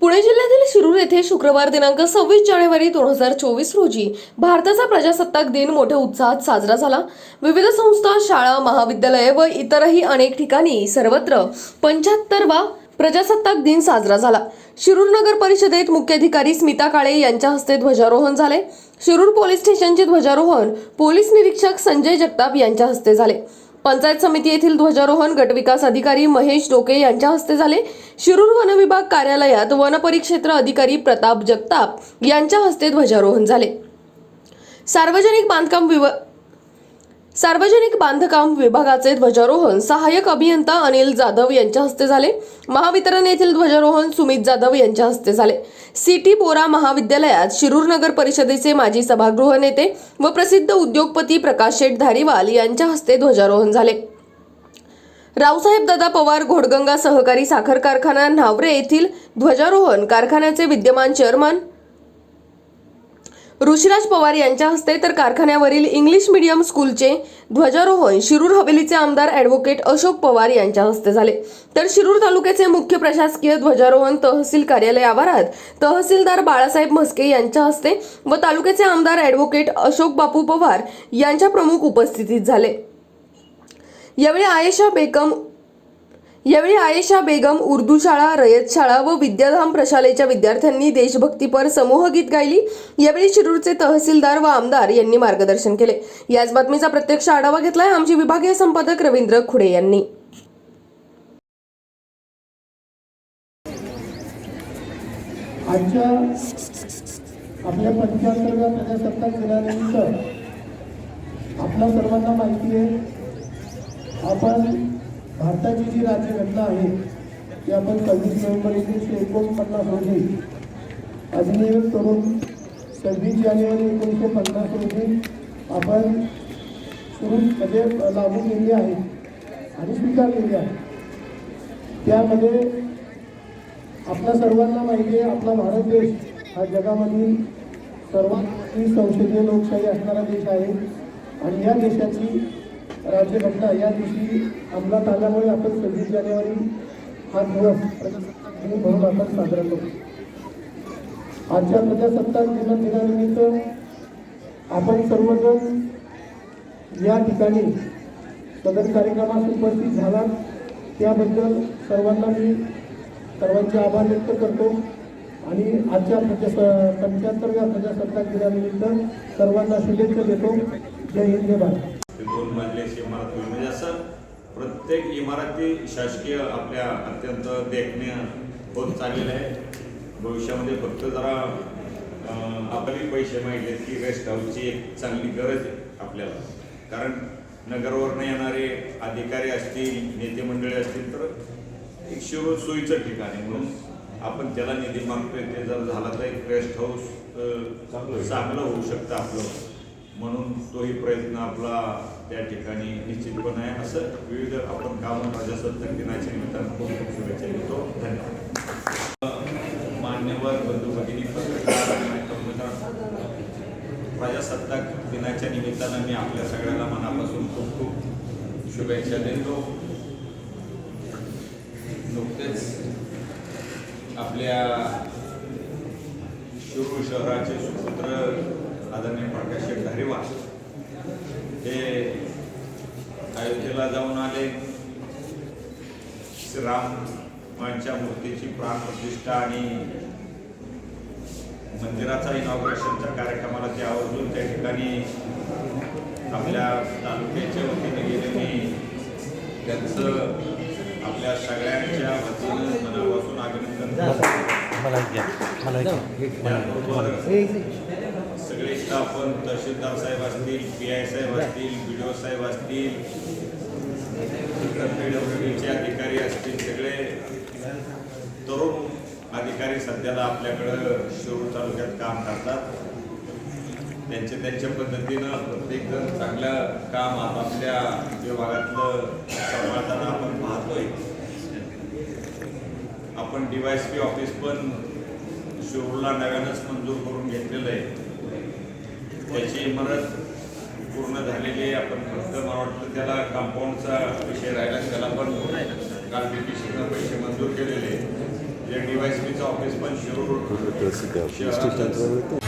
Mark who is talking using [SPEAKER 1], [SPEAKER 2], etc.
[SPEAKER 1] पुणे जिल्ह्यातील शिरूर येथे शुक्रवार दिनांक सव्वीस जानेवारी दोन हजार चोवीस रोजी भारताचा प्रजासत्ताक दिन मोठ्या उत्साहात साजरा झाला. विविध संस्था शाळा महाविद्यालये व इतरही अनेक ठिकाणी सर्वत्र पंच्याहत्तरवा प्रजासत्ताक दिन साजरा झाला. शिरूर नगर परिषदेत मुख्याधिकारी स्मिता काळे यांच्या हस्ते ध्वजारोहण झाले. शिरूर पोलीस स्टेशनचे ध्वजारोहण पोलीस निरीक्षक संजय जगताप यांच्या हस्ते झाले. पंचायत समिती येथील ध्वजारोहण गटविकास अधिकारी महेश डोके यांच्या हस्ते झाले. शिरूर वन विभाग कार्यालयात वन परिक्षेत्र अधिकारी प्रताप जगताप यांच्या हस्ते ध्वजारोहण झाले. सार्वजनिक बांधकाम विभ सार्वजनिक बांधकाम विभागाचे ध्वजारोहण सहाय्यक अभियंता अनिल जाधव यांच्या हस्ते झाले. महावितरण येथील ध्वजारोहण सुमित जाधव यांच्या हस्ते झाले. सिटी बोरा महाविद्यालयात शिरूर नगर परिषदेचे माजी सभागृह नेते व प्रसिद्ध उद्योगपती प्रकाश शेठ धारीवाल यांच्या हस्ते ध्वजारोहण झाले. रावसाहेब दादा पवार घोडगंगा सहकारी साखर कारखाना न्हावरे येथील ध्वजारोहण कारखान्याचे विद्यमान चेअरमन ऋषिराज पवार यांच्या हस्ते तर कारखान्यावरील इंग्लिश मीडियम स्कूलचे ध्वजारोहण शिरूर हवेलीचे आमदार ॲडव्होकेट अशोक पवार यांच्या हस्ते झाले. तर शिरूर तालुक्याचे मुख्य प्रशासकीय ध्वजारोहण तहसील कार्यालय आवारात तहसीलदार बाळासाहेब म्हस्के यांच्या हस्ते व तालुक्याचे आमदार ॲडव्होकेट अशोक बापू पवार यांच्या प्रमुख उपस्थितीत झाले. यावेळी आयेशा बेकम यावेळी आयेशा बेगम उर्दू शाळा रयत शाळा व विद्याधाम प्रशालेच्या विद्यार्थ्यांनी देशभक्तीपर समूह गीत गायली. यावेळी शिरूरचे तहसीलदार व आमदार यांनी मार्गदर्शन केले. याच बातमीचा प्रत्यक्ष आढावा घेतलाय आमचे विभागीय संपादक रवींद्र खुडे यांनी.
[SPEAKER 2] आजच्या आपल्या पंचांतर्गत प्रजासत्ताक दिनानिमित्त आपल्या सर्वांना माहिती आहे आपण भारताची जी राज्यघटना आहे ती आपण सव्वीस नोव्हेंबर एकोणीसशे एकोणपन्नास रोजी अधिनियम करून सव्वीस जानेवारी एकोणीसशे पन्नास रोजी आपण सुरू म्हणजे लागू केली आहे आणि स्वीकारलेली आहे. त्यामध्ये आपल्या सर्वांना माहिती आहे आपला भारत देश हा जगामधील सर्वात मोठी संसदीय लोकशाही असणारा देश आहे. आणि या देशाची राज्यघटना या दिवशी अंमलात आल्यामुळे आपण सव्वीस जानेवारी हा दिवस प्रजासत्ताक दिन म्हणून आपण साजरा करतो आजच्या प्रजासत्ताक दिना दिनानिमित्त आपण सर्वजण या ठिकाणी सदर कार्यक्रमात उपस्थित झाला त्याबद्दल सर्वांना मी सर्वांचे आभार व्यक्त करतो. आणि आजच्या प्रजास पंच्याहत्तरव्या प्रजासत्ताक दिनानिमित्त सर्वांना शुभेच्छा देतो. जय हिंद जय भारत.
[SPEAKER 3] ते दोन मजल्याची इमारत होईल. म्हणजे असं प्रत्येक इमारती शासकीय आपल्या अत्यंत देखणे होत चाललेलं आहे. भविष्यामध्ये फक्त जरा आपले पैसे माहिती की रेस्ट हाऊसची एक चांगली गरज आहे आपल्याला. कारण नगरवरनं येणारे अधिकारी असतील नेते मंडळी असतील तर एक शिरूर सोयीचं ठिकाण आहे. म्हणून आपण त्याला निधी मागतोय. ते जर झाला तर एक रेस्ट हाऊस चांगलं होऊ शकतं आपलं. म्हणून तोही प्रयत्न आपला त्या ठिकाणी निश्चितपणे आहे असं विविध आपण कामं प्रजासत्ताक दिनाच्या निमित्तानं खूप खूप शुभेच्छा देतो. धन्यवाद. मान्यवर बंधू भगिनी प्रजासत्ताक दिनाच्या निमित्तानं मी आपल्या सगळ्यांना मनापासून खूप खूप शुभेच्छा देतो. नुकतेच आपल्या शिरूर शहराचे सुपुत्र आदरणीय प्रकाश शेठ धारीवाल हे अयोध्येला जाऊन आले. श्रीरामांच्या मूर्तीची प्राणप्रतिष्ठा आणि मंदिराचा इनॉग्रेशनच्या कार्यक्रमाला ते आवर्जून त्या ठिकाणी आपल्या तालुक्याच्या वतीने गेले. मी त्यांचं आपल्या सगळ्यांच्या वतीनं मनापासून अभिनंदन. सगळे स्टाफ पण तहसीलदार साहेब असतील पी आय साहेब असतील बी डी ओ साहेब असतील पीडब्ल्यूडीचे अधिकारी असतील सगळे तरुण अधिकारी सध्याला आपल्याकडं शिरूर तालुक्यात काम करतात. त्यांच्या त्यांच्या पद्धतीनं प्रत्येकजण चांगलं काम आपल्या विभागातलं सांभाळताना आपण पाहतोय. आपण पी ऑफिस पण शिरूरला नव्यानंच मंजूर करून घेतलेलं आहे. त्याची इमारत पूर्ण झालेली आपण फक्त मला वाटतं त्याला कंपाऊंडचा विषय राहिला त्याला पण काल बीपीसीनं पैसे मंजूर केलेले. जे डीवायसपीचं ऑफिस पण शहरातच
[SPEAKER 4] Instituto